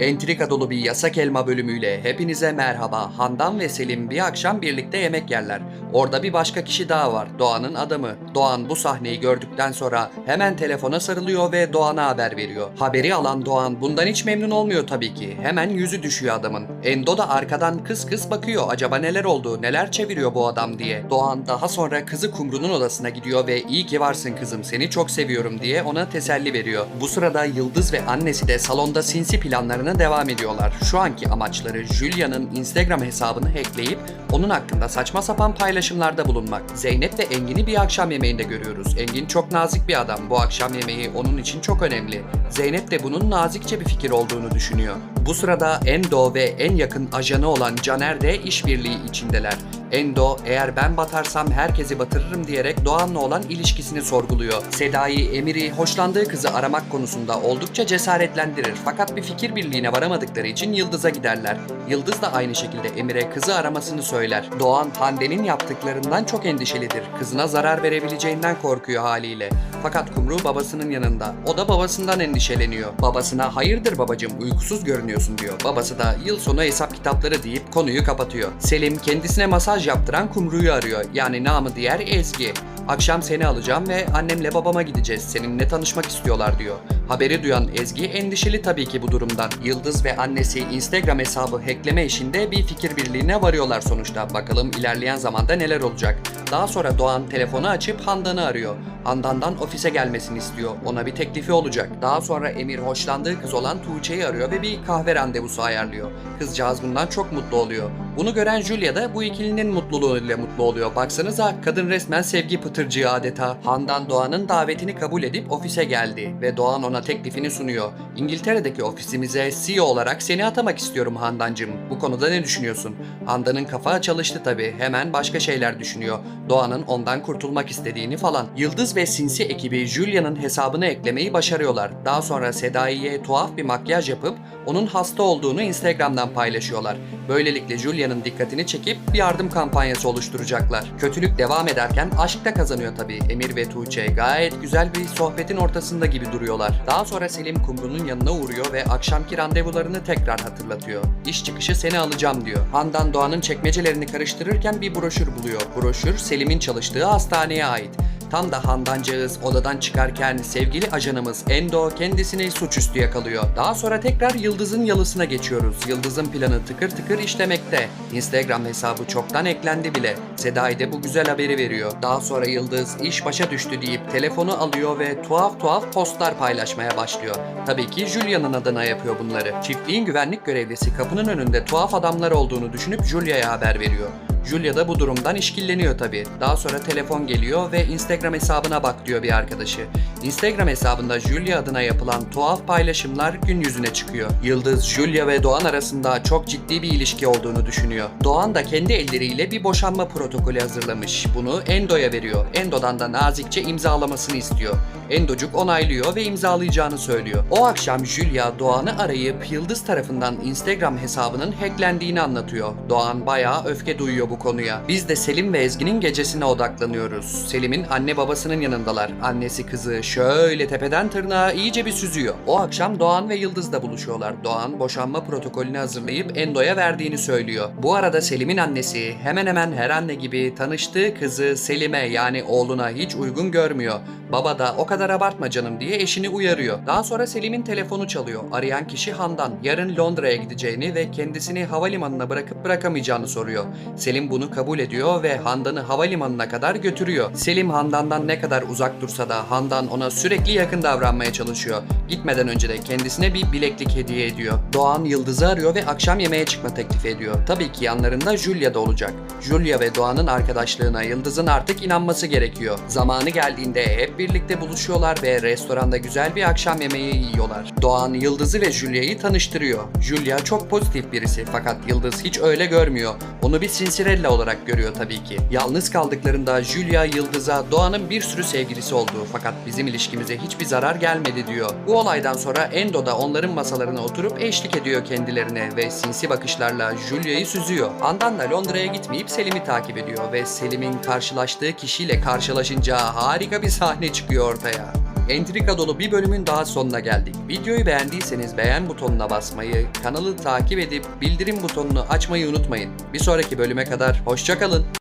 Entrika dolu bir yasak elma bölümüyle hepinize merhaba. Handan ve Selim bir akşam birlikte yemek yerler. Orada bir başka kişi daha var. Doğan'ın adamı. Doğan bu sahneyi gördükten sonra hemen telefona sarılıyor ve Doğan'a haber veriyor. Haberi alan Doğan bundan hiç memnun olmuyor tabii ki. Hemen yüzü düşüyor adamın. Endo da arkadan kıs kıs bakıyor. Acaba neler oldu, neler çeviriyor bu adam diye. Doğan daha sonra kızı Kumru'nun odasına gidiyor ve iyi ki varsın kızım seni çok seviyorum diye ona teselli veriyor. Bu sırada Yıldız ve annesi de salonda sinsi planlarına devam ediyorlar. Şu anki amaçları Julia'nın Instagram hesabını hackleyip onun hakkında saçma sapan paylaşımlarda bulunmak. Zeynep ve Engin'i bir akşam yemeğinde görüyoruz. Engin çok nazik bir adam. Bu akşam yemeği onun için çok önemli. Zeynep de bunun nazikçe bir fikir olduğunu düşünüyor. Bu sırada Endo ve en yakın ajanı olan Caner de işbirliği içindeler. Endo eğer ben batarsam herkesi batırırım diyerek Doğan'la olan ilişkisini sorguluyor. Seda'yı Emir'i hoşlandığı kızı aramak konusunda oldukça cesaretlendirir fakat bir fikir birliğine varamadıkları için Yıldız'a giderler. Yıldız da aynı şekilde Emir'e kızı aramasını söyler. Doğan Hande'nin yaptıklarından çok endişelidir. Kızına zarar verebileceğinden korkuyor haliyle. Fakat Kumru babasının yanında. O da babasından endişeleniyor. Babasına hayırdır babacım uykusuz görünüyorsun diyor. Babası da yıl sonu hesap kitapları deyip konuyu kapatıyor. Selim kendisine masaj yaptıran Kumru'yu arıyor. Yani namı diğer Ezgi. Akşam seni alacağım ve annemle babama gideceğiz. Seninle tanışmak istiyorlar diyor. Haberi duyan Ezgi endişeli tabii ki bu durumdan. Yıldız ve annesi Instagram hesabı hackleme işinde bir fikir birliğine varıyorlar sonuçta. Bakalım ilerleyen zamanda neler olacak. Daha sonra Doğan telefonu açıp Handan'ı arıyor. Handan'dan ofise gelmesini istiyor. Ona bir teklifi olacak. Daha sonra Emir hoşlandığı kız olan Tuğçe'yi arıyor ve bir kahve randevusu ayarlıyor. Kızcağız bundan çok mutlu oluyor. Bunu gören Julia da bu ikilinin mutluluğuyla mutlu oluyor. Baksanıza kadın resmen sevgi pıtırcığı adeta. Handan Doğan'ın davetini kabul edip ofise geldi ve Doğan ona teklifini sunuyor. İngiltere'deki ofisimize CEO olarak seni atamak istiyorum Handancığım. Bu konuda ne düşünüyorsun? Handan'ın kafa çalıştı tabii. Hemen başka şeyler düşünüyor. Doğan'ın ondan kurtulmak istediğini falan. Yıldız ve Sinsi ekibi Julia'nın hesabını eklemeyi başarıyorlar. Daha sonra Sedai'ye tuhaf bir makyaj yapıp onun hasta olduğunu Instagram'dan paylaşıyorlar. Böylelikle Julia'nın dikkatini çekip bir yardım kampanyası oluşturacaklar. Kötülük devam ederken aşk da kazanıyor tabii. Emir ve Tuğçe gayet güzel bir sohbetin ortasında gibi duruyorlar. Daha sonra Selim Kumru'nun yanına uğruyor ve akşamki randevularını tekrar hatırlatıyor. İş çıkışı seni alacağım diyor. Handan Doğan'ın çekmecelerini karıştırırken bir broşür buluyor. Broşür Selim'in çalıştığı hastaneye ait. Tam da Handancağız odadan çıkarken sevgili ajanımız Endo kendisini suçüstü yakalıyor. Daha sonra tekrar Yıldız'ın yalısına geçiyoruz. Yıldız'ın planı tıkır tıkır işlemekte. Instagram hesabı çoktan eklendi bile. Sedai de bu güzel haberi veriyor. Daha sonra Yıldız iş başa düştü deyip telefonu alıyor ve tuhaf tuhaf postlar paylaşmaya başlıyor. Tabii ki Julia'nın adına yapıyor bunları. Çiftliğin güvenlik görevlisi kapının önünde tuhaf adamlar olduğunu düşünüp Julia'ya haber veriyor. Julia da bu durumdan işkilleniyor tabii. Daha sonra telefon geliyor ve Instagram hesabına bak diyor bir arkadaşı. Instagram hesabında Julia adına yapılan tuhaf paylaşımlar gün yüzüne çıkıyor. Yıldız, Julia ve Doğan arasında çok ciddi bir ilişki olduğunu düşünüyor. Doğan da kendi elleriyle bir boşanma protokolü hazırlamış. Bunu Endo'ya veriyor. Endo'dan da nazikçe imzalamasını istiyor. Endocuk onaylıyor ve imzalayacağını söylüyor. O akşam Julia Doğan'ı arayıp Yıldız tarafından Instagram hesabının hacklendiğini anlatıyor. Doğan bayağı öfke duyuyor bu konuya. Biz de Selim ve Ezgi'nin gecesine odaklanıyoruz. Selim'in anne babasının yanındalar. Annesi kızı şöyle tepeden tırnağa iyice bir süzüyor. O akşam Doğan ve Yıldız da buluşuyorlar. Doğan boşanma protokolünü hazırlayıp Endo'ya verdiğini söylüyor. Bu arada Selim'in annesi hemen hemen her anne gibi tanıştığı kızı Selim'e yani oğluna hiç uygun görmüyor. Baba da o kadar abartma canım diye eşini uyarıyor. Daha sonra Selim'in telefonu çalıyor. Arayan kişi Handan. Yarın Londra'ya gideceğini ve kendisini havalimanına bırakıp bırakamayacağını soruyor. Selim bunu kabul ediyor ve Handan'ı havalimanına kadar götürüyor. Selim Handan'dan ne kadar uzak dursa da Handan ona sürekli yakın davranmaya çalışıyor. Gitmeden önce de kendisine bir bileklik hediye ediyor. Doğan Yıldız'ı arıyor ve akşam yemeğe çıkma teklifi ediyor. Tabii ki yanlarında Julia da olacak. Julia ve Doğan'ın arkadaşlığına Yıldız'ın artık inanması gerekiyor. Zamanı geldiğinde hep birlikte buluşuyorlar ve restoranda güzel bir akşam yemeği yiyorlar. Doğan Yıldız'ı ve Julia'yı tanıştırıyor. Julia çok pozitif birisi fakat Yıldız hiç öyle görmüyor. Onu bir Cincinnati olarak görüyor tabii ki. Yalnız kaldıklarında Julia Yıldız'a Doğan'ın bir sürü sevgilisi olduğu fakat bizim ilişkimize hiçbir zarar gelmedi diyor. Bu olaydan sonra Endo da onların masalarına oturup eşlik ediyor kendilerine ve sinsi bakışlarla Julia'yı süzüyor. Handan da Londra'ya gitmeyip Selim'i takip ediyor ve Selim'in karşılaştığı kişiyle karşılaşınca harika bir sahne çıkıyor ortaya. entrika dolu bir bölümün daha sonuna geldik. Videoyu beğendiyseniz beğen butonuna basmayı, kanalı takip edip bildirim butonunu açmayı unutmayın. Bir sonraki bölüme kadar hoşçakalın.